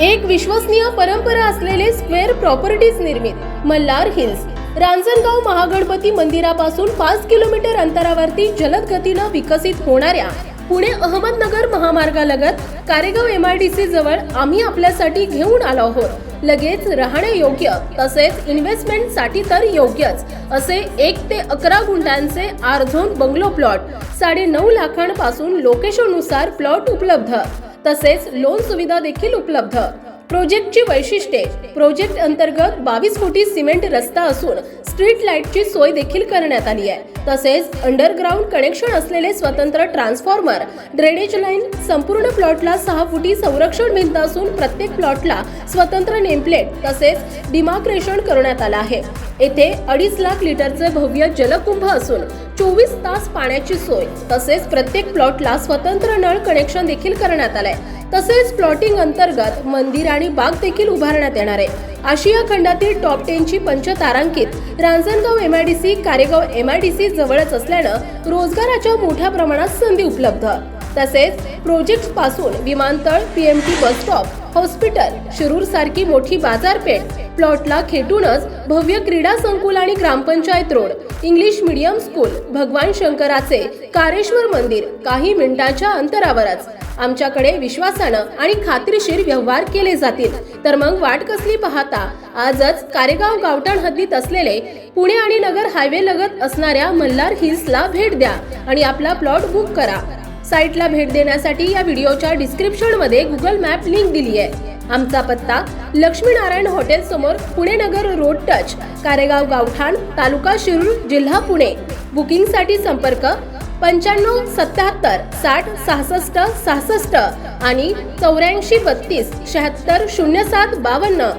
एक विश्वसनीय परंपरा असलेले स्क्वेअर प्रॉपर्टीज निर्मित मल्हार हिल्स. रांजणगाव महागणपती मंदिरापासून पाच किलोमीटर अंतरावरती जलद गतीनं विकसित होणाऱ्या Pune Ahmednagar महामार्गालगत Karegaon M I D C जवळ आम्ही आपल्यासाठी घेऊन आलो आहोत. लगेच राहण्यायोग्य तसेच इन्व्हेस्टमेंटसाठी तर योग्यच असे एक ते अकरा गुंठांचे आर्झोन बंगलो प्लॉट साडे नऊ लाखांपासून लोकेशननुसार प्लॉट उपलब्ध. तसेच लोन सुविधा देखील उपलब्ध. प्रोजेक्टची वैशिष्ट्ये. प्रोजेक्ट अंतर्गत बावीस फुटी सिमेंट रस्ता असून स्ट्रीट लाईटची सोय देखील करण्यात आली आहे. तसेच अंडरग्राऊंड कनेक्शन असलेले स्वतंत्र ट्रान्सफॉर्मर ड्रेनेज लाईन संपूर्ण प्लॉटला सहा फुटी संरक्षण भिंत असून प्रत्येक प्लॉटला स्वतंत्र नेमप्लेट तसेच डिमार्क्रेशन करण्यात आलं आहे. येथे अडीच लाख लिटरचे भव्य जलकुंभ असून चोवीस तास पाण्याची सोय. तसेच प्रत्येक प्लॉटला स्वतंत्र नळ कनेक्शन देखील करण्यात आलंय. तसेच प्लॉटिंग अंतर्गत मंदिर आणि बाग देखील उभारण्यात येणार आहे. आशिया खंडातील टॉप टेनची पंचतारांकित Ranjangaon C Karegaon M I D C जवळच असल्यानं रोजगाराच्या मोठ्या प्रमाणात संधी उपलब्ध. तसेच प्रोजेक्टपासून विमानतळ PMT bus stop hospital Shirur सारखी मोठी बाजारपेठ प्लॉटला खेटूनच भव्य क्रीडा संकुल आणि gram panchayat road English medium school भगवान शंकराचे कारेश्वर मंदिर काही मिनिटांच्या अंतरावरच. आमच्याकडे विश्वासानं आणि खात्रीशीर व्यवहार केले जातील. तर मग वाट कसली पाहता? आजच कारेगाव गावठाण हद्दीत असलेले पुणे आणि नगर हायवे लगत असणाऱ्या मल्हार हिल्सला भेट द्या आणि आपला प्लॉट बुक करा. साईटला भेट देण्यासाठी या व्हिडिओच्या डिस्क्रिप्शनमध्ये गुगल मॅप लिंक दिली आहे आमचा पत्ता लक्ष्मीनारायण हॉटेल समोर पुणे नगर रोड टच कारेगाव गावठाण तालुका शिरूर जिल्हा पुणे. बुकिंगसाठी संपर्क पंच्याण्णव सत्याहत्तर साठ सहासष्ट सहासष्ट आणि चौऱ्याऐंशी बत्तीस शहात्तर शून्य सात बावन्न.